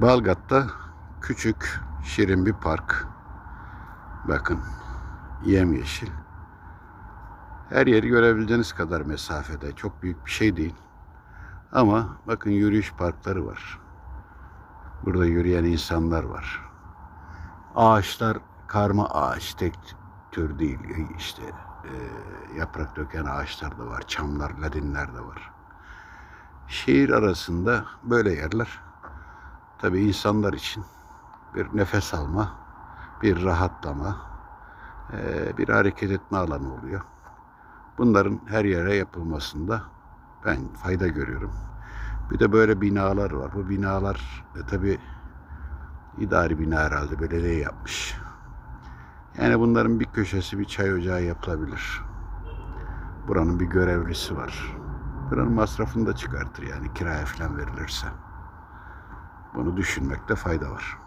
Balgat'ta küçük, şirin bir park. Bakın, yemyeşil. Her yeri görebildiğiniz kadar mesafede. Çok büyük bir şey değil. Ama bakın yürüyüş parkları var. Burada yürüyen insanlar var. Ağaçlar karma ağaç, tek tür değil. İşte e, yaprak döken ağaçlar da var, çamlar, ladinler de var. Şehir arasında böyle yerler tabii insanlar için bir nefes alma, bir rahatlama, e, bir hareket etme alanı oluyor. Bunların her yere yapılmasında ben fayda görüyorum. Bir de böyle binalar var. Bu binalar e, tabii idari bina herhalde belediye yapmış. Yani bunların bir köşesi bir çay ocağı yapılabilir. Buranın bir görevlisi var. Buranın masrafını da çıkartır yani kiraya falan verilirse. Bunu düşünmekte fayda var.